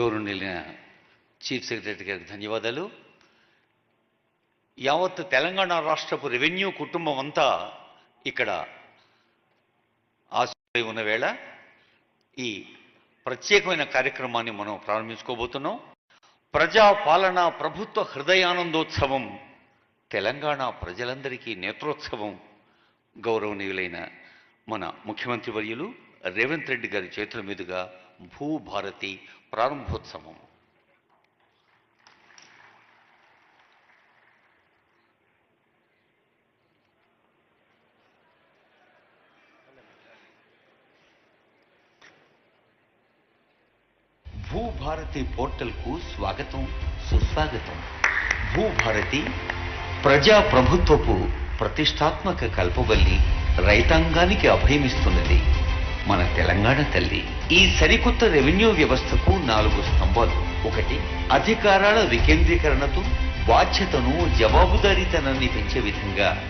గౌరవనీయులైన chief secretary గారికి ధన్యవాదాలు. యావత్ తెలంగాణ రాష్ట్రపు రెవెన్యూ కుటుంబం అంతా ఇక్కడ ఆశపడి ఉన్న వేళ ఈ ప్రత్యేకమైన కార్యక్రమాన్ని మనం ప్రారంభించుకోబోతున్నాం. ప్రజాపాలన ప్రభుత్వ హృదయానందోత్సవం తెలంగాణ ప్రజలందరికీ నేత్రోత్సవం గౌరవనీయులైన మన ముఖ్యమంత్రి వర్యులు రేవంత్ రెడ్డి గారి చేతుల మీదుగా భూభారతి ప్రారంభోత్సవం భూభారతి పోర్టల్కు స్వాగతం సుస్వాగతం భూభారతి ప్రజా ప్రభుత్వపు ప్రతిష్టాత్మక కల్పవల్లి రైతాంగానికి అభయమిస్తున్నది మన తెలంగాణ తల్లి. ఈ సరికొత్త రెవెన్యూ వ్యవస్థకు నాలుగు స్తంభాలు. ఒకటి అధికారాల వికేంద్రీకరణతో బాధ్యతను జవాబుదారీతనాన్ని పెంచే విధంగా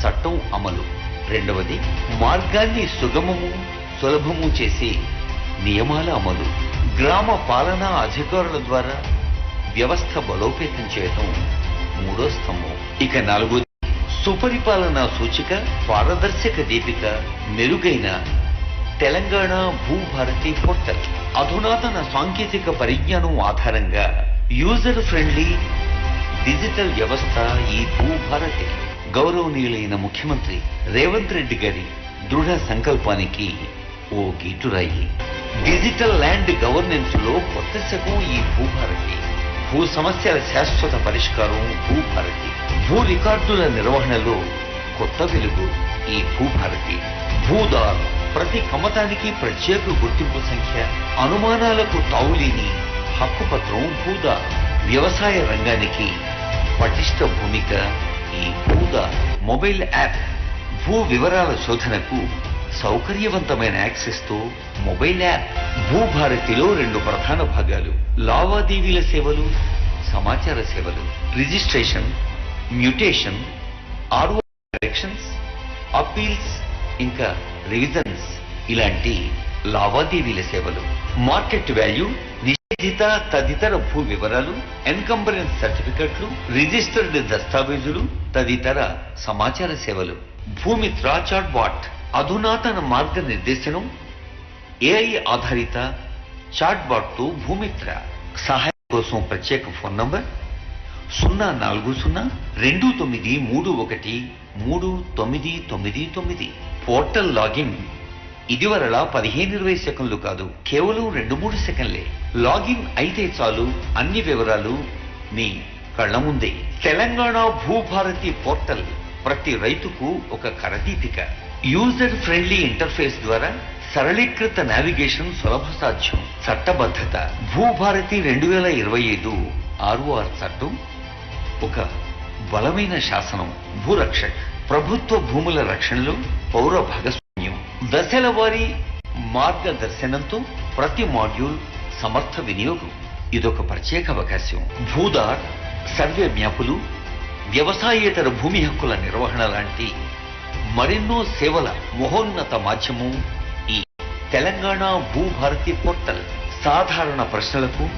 చట్టం అమలు. రెండవది మార్గాన్ని సుగమము సులభము చేసి నియమాల అమలు. గ్రామ పాలనా అధికారుల ద్వారా వ్యవస్థ బలోపేతం చేయటం మూడో స్తంభం. ఇక నాలుగోది సుపరిపాలన సూచిక పారదర్శక దీపిక మెరుగైన తెలంగాణ భూభారతి పోర్టల్. అధునాతన సాంకేతిక పరిజ్ఞానం ఆధారంగా యూజర్ ఫ్రెండ్లీ డిజిటల్ వ్యవస్థ ఈ భూభారతి. గౌరవనీయులైన ముఖ్యమంత్రి రేవంత్ రెడ్డి గారి దృఢ సంకల్పానికి ఓ గీటురాయి. డిజిటల్ ల్యాండ్ గవర్నెన్స్లో కొత్త శకం ఈ భూభారతి. భూ సమస్యల శాశ్వత పరిష్కారం భూభారతి. భూ రికార్డుల నిర్వహణలో కొత్త వెలుగు ఈ భూభారతి. భూదారు ప్రతి కమతానికి ప్రత్యేక గుర్తింపు సంఖ్య అనుమానాలకు తావులేని హక్కుపత్రం భూదా వ్యవసాయ రంగానికి పటిష్ట భూమిక ఈ భూదా మొబైల్ యాప్ భూ వివరాల శోధనకు సౌకర్యవంతమైన యాక్సెస్తో మొబైల్ యాప్ భూభారతిలో రెండు ప్రధాన భాగాలు. లావాదేవీల సేవలు సమాచార సేవలు registration mutation RO corrections appeals ఇంకా రివిజన్స్ ఇలాంటి లావాదేవీల సేవలు. మార్కెట్ వాల్యూ నిషేధిత తదితర భూ వివరాలు ఎన్కంబరెన్స్ సర్టిఫికెట్లు రిజిస్టర్డ్ దస్తావేజులు తదితర సమాచార సేవలు. భూమిత్ర బాట్ అధునాతన మార్గనిర్దేశనం ఏఐ ఆధారిత చాట్బాట్తో భూమిత్ర. సహాయం కోసం ప్రత్యేక ఫోన్ నంబర్ సున్నా నాలుగు సున్నా రెండు తొమ్మిది మూడు ఒకటి మూడు తొమ్మిది తొమ్మిది తొమ్మిది. Portal login. ఇదివరలా పదిహేను ఇరవై సెకండ్లు కాదు కేవలం రెండు మూడు సెకండ్లే. లాగిన్ అయితే చాలు అన్ని వివరాలు మీ కళ్ళ ముందే. తెలంగాణ భూభారతి పోర్టల్. ప్రతి రైతుకు ఒక కరదీపిక యూజర్ ఫ్రెండ్లీ ఇంటర్ఫేస్ ద్వారా సరళీకృత నావిగేషన్ సులభ సాధ్యం. చట్టబద్ధత. భూభారతి రెండు వేల ఇరవై ఐదు. ఆర్ఓఆర్ చట్టం ఒక బలమైన శాసనం భూరక్ష ప్రభుత్వ భూముల రక్షణలో పౌర భాగస్వామ్యం. దశల వారీ మార్గదర్శనంతో ప్రతి మాడ్యూల్ సమర్థ వినియోగం. ఇదొక ప్రత్యేక అవకాశం. భూదార్ సర్వే మ్యాపులు వ్యవసాయేతర భూమి హక్కుల నిర్వహణ లాంటి మరెన్నో సేవల మహోన్నత మాధ్యమం ఈ తెలంగాణ భూభారతి పోర్టల్. సాధారణ ప్రశ్నలకు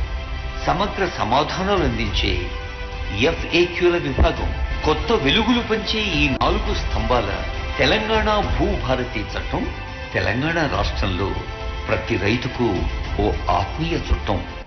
సమగ్ర సమాధానాలు అందించే ఎఫ్ఏక్యూల విభాగం కొత్త వెలుగులు పంచే ఈ నాలుగు స్తంభాల తెలంగాణ భూభారతి చట్టం తెలంగాణ రాష్ట్రంలో ప్రతి రైతుకు ఓ ఆత్మీయ చుట్టం.